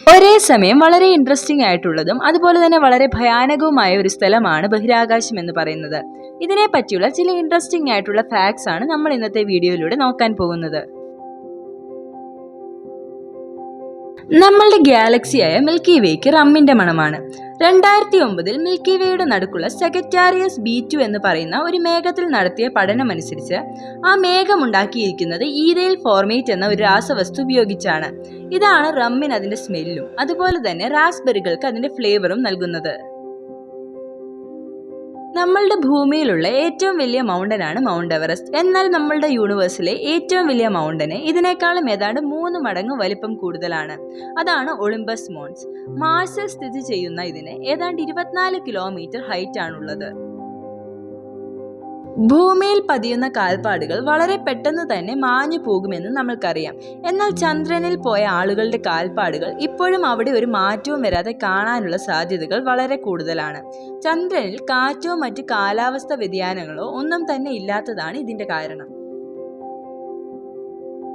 ഒരേ സമയം വളരെ ഇൻട്രസ്റ്റിംഗ് ആയിട്ടുള്ളതും അതുപോലെ തന്നെ വളരെ ഭയാനകവുമായ ഒരു സ്ഥലമാണ് ബഹിരാകാശം എന്ന് പറയുന്നത്. ഇതിനെ പറ്റിയുള്ള ചില ഇൻട്രസ്റ്റിംഗ് ആയിട്ടുള്ള ഫാക്ട്സ് ആണ് നമ്മൾ ഇന്നത്തെ വീഡിയോയിലൂടെ നോക്കാൻ പോകുന്നത്. നമ്മളുടെ ഗാലക്സിയായ മിൽക്കി വേക്ക് റമ്മിന്റെ മണമാണ്. രണ്ടായിരത്തി ഒമ്പതിൽ മിൽക്കി വേയുടെ നടുക്കുള്ള സെക്രറ്റാരിയസ് ബി ടു എന്ന് പറയുന്ന ഒരു മേഘത്തിൽ നടത്തിയ പഠനമനുസരിച്ച് ആ മേഘമുണ്ടാക്കിയിരിക്കുന്നത് ഈതയിൽ ഫോർമേറ്റ് എന്ന ഒരു രാസവസ്തു ഉപയോഗിച്ചാണ്. ഇതാണ് റമ്മിന് അതിന്റെ സ്മെല്ലും അതുപോലെ തന്നെ റാസ്ബെറികൾക്ക് അതിന്റെ ഫ്ലേവറും നൽകുന്നത്. നമ്മളുടെ ഭൂമിയിലുള്ള ഏറ്റവും വലിയ മൗണ്ടൻ ആണ് മൗണ്ട് എവറസ്റ്റ്. എന്നാൽ നമ്മളുടെ യൂണിവേഴ്സിലെ ഏറ്റവും വലിയ മൗണ്ടന് ഇതിനേക്കാളും ഏതാണ്ട് മൂന്ന് മടങ്ങ് വലിപ്പം കൂടുതലാണ്. അതാണ് ഒളിമ്പസ് മോൺസ്. മാർസിൽ സ്ഥിതി ചെയ്യുന്ന ഇതിന് ഏതാണ്ട് ഇരുപത്തിനാല് കിലോമീറ്റർ ഹൈറ്റ് ആണുള്ളത് ഭൂമിയിൽ പതിയുന്ന കാൽപ്പാടുകൾ വളരെ പെട്ടെന്ന് തന്നെ മാഞ്ഞു പോകുമെന്ന് നമ്മൾക്കറിയാം. എന്നാൽ ചന്ദ്രനിൽ പോയ ആളുകളുടെ കാൽപ്പാടുകൾ ഇപ്പോഴും അവിടെ ഒരു മാറ്റവും വരാതെ കാണാനുള്ള സാധ്യതകൾ വളരെ കൂടുതലാണ്. ചന്ദ്രനിൽ കാറ്റോ മറ്റ് കാലാവസ്ഥ വ്യതിയാനങ്ങളോ ഒന്നും തന്നെ ഇല്ലാത്തതാണ് ഇതിന്റെ കാരണം.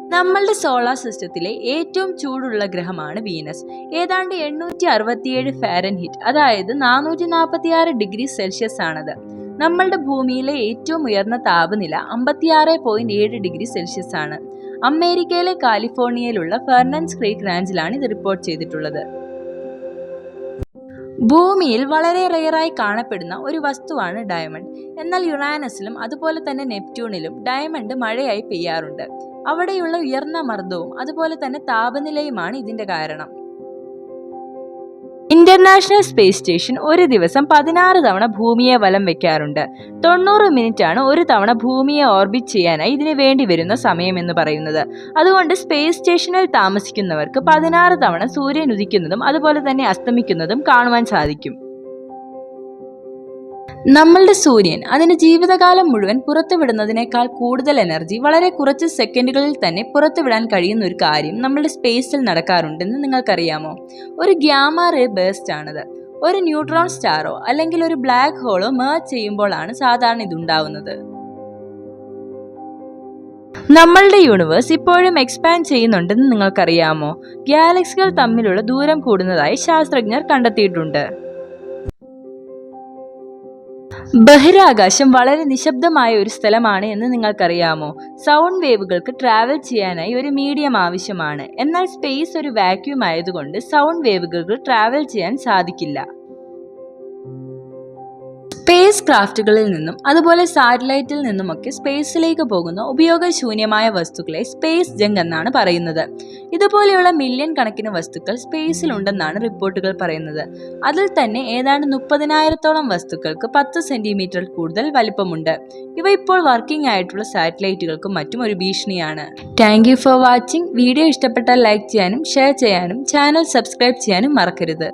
നമ്മളുടെ സോളാർ സിസ്റ്റത്തിലെ ഏറ്റവും ചൂടുള്ള ഗ്രഹമാണ് വീനസ്. ഏതാണ്ട് എണ്ണൂറ്റി അറുപത്തിയേഴ് ഫാരൻഹിറ്റ് അതായത് നാനൂറ്റി നാൽപ്പത്തിയാറ് ഡിഗ്രി സെൽഷ്യസ് ആണത് നമ്മളുടെ ഭൂമിയിലെ ഏറ്റവും ഉയർന്ന താപനില അമ്പത്തിയാറ് പോയിന്റ് ഏഴ് ഡിഗ്രി സെൽഷ്യസ് ആണ്. അമേരിക്കയിലെ കാലിഫോർണിയയിലുള്ള ഫെർണൻസ് ക്രീക്ക് റാഞ്ചിലാണ് ഇത് റിപ്പോർട്ട് ചെയ്തിട്ടുള്ളത്. ഭൂമിയിൽ വളരെ റെയറായി കാണപ്പെടുന്ന ഒരു വസ്തുവാണ് ഡയമണ്ട് എന്നാൽ യുറാനസിലും അതുപോലെ തന്നെ നെപ്റ്റ്യൂണിലും ഡയമണ്ട് മഴയായി പെയ്യാറുണ്ട്. അവിടെയുള്ള ഉയർന്ന മർദ്ദവും അതുപോലെ തന്നെ താപനിലയുമാണ് ഇതിന്റെ കാരണം. ഇന്റർനാഷണൽ സ്പേസ് സ്റ്റേഷൻ ഒരു ദിവസം പതിനാറ് തവണ ഭൂമിയെ വലം വെക്കാറുണ്ട്. തൊണ്ണൂറ് ആണ് ഒരു തവണ ഭൂമിയെ ഓർബിറ്റ് ചെയ്യാനായി ഇതിന് വേണ്ടി വരുന്ന സമയം എന്ന് പറയുന്നത്. അതുകൊണ്ട് സ്പേസ് സ്റ്റേഷനിൽ താമസിക്കുന്നവർക്ക് പതിനാറ് തവണ സൂര്യൻ ഉദിക്കുന്നതും അതുപോലെ തന്നെ അസ്തമിക്കുന്നതും കാണുവാൻ സാധിക്കും. നമ്മളുടെ സൂര്യൻ അതിന്റെ ജീവിതകാലം മുഴുവൻ പുറത്തുവിടുന്നതിനേക്കാൾ കൂടുതൽ എനർജി വളരെ കുറച്ച് സെക്കൻഡുകളിൽ തന്നെ പുറത്തുവിടാൻ കഴിയുന്ന ഒരു കാര്യം നമ്മളുടെ സ്പേസിൽ നടക്കാറുണ്ടെന്ന് നിങ്ങൾക്കറിയാമോ? ഒരു ഗ്യാമ റേ ബേസ്റ്റ് ആണത്. ഒരു ന്യൂട്രോൺ സ്റ്റാറോ അല്ലെങ്കിൽ ഒരു ബ്ലാക്ക് ഹോളോ മേർജ് ചെയ്യുമ്പോഴാണ് സാധാരണ ഇതുണ്ടാവുന്നത്. നമ്മളുടെ യൂണിവേഴ്സ് ഇപ്പോഴും എക്സ്പാൻഡ് ചെയ്യുന്നുണ്ടെന്ന് നിങ്ങൾക്കറിയാമോ? ഗാലക്സികൾ തമ്മിലുള്ള ദൂരം കൂടുന്നതായി ശാസ്ത്രജ്ഞർ കണ്ടെത്തിയിട്ടുണ്ട്. ബഹിരാകാശം വളരെ നിശബ്ദമായ ഒരു സ്ഥലമാണ് എന്ന് നിങ്ങൾക്കറിയാമോ? സൗണ്ട് വേവുകൾക്ക് ട്രാവൽ ചെയ്യാനായി ഒരു മീഡിയം ആവശ്യമാണ്. എന്നാൽ സ്പേസ് ഒരു വാക്യൂം ആയതുകൊണ്ട് സൗണ്ട് വേവുകൾക്ക് ട്രാവൽ ചെയ്യാൻ സാധിക്കില്ല. സ്പേസ് ക്രാഫ്റ്റുകളിൽ നിന്നും അതുപോലെ സാറ്റലൈറ്റിൽ നിന്നുമൊക്കെ സ്പേസിലേക്ക് പോകുന്ന ഉപയോഗശൂന്യമായ വസ്തുക്കളെ സ്പേസ് ജങ്ക് എന്നാണ് പറയുന്നത്. ഇതുപോലെയുള്ള മില്യൺ കണക്കിന് വസ്തുക്കൾ സ്പേസിലുണ്ടെന്നാണ് റിപ്പോർട്ടുകൾ പറയുന്നത്. അതിൽ തന്നെ ഏതാണ്ട് മുപ്പതിനായിരത്തോളം വസ്തുക്കൾക്ക് പത്ത് സെന്റിമീറ്റർ കൂടുതൽ വലിപ്പമുണ്ട്. ഇവ ഇപ്പോൾ വർക്കിംഗ് ആയിട്ടുള്ള സാറ്റലൈറ്റുകൾക്കും മറ്റും ഒരു ഭീഷണിയാണ്. Thank you for watching video ഇഷ്ടപ്പെട്ടാൽ ലൈക്ക് ചെയ്യാനും ഷെയർ ചെയ്യാനും ചാനൽ സബ്സ്ക്രൈബ് ചെയ്യാനും മറക്കരുത്.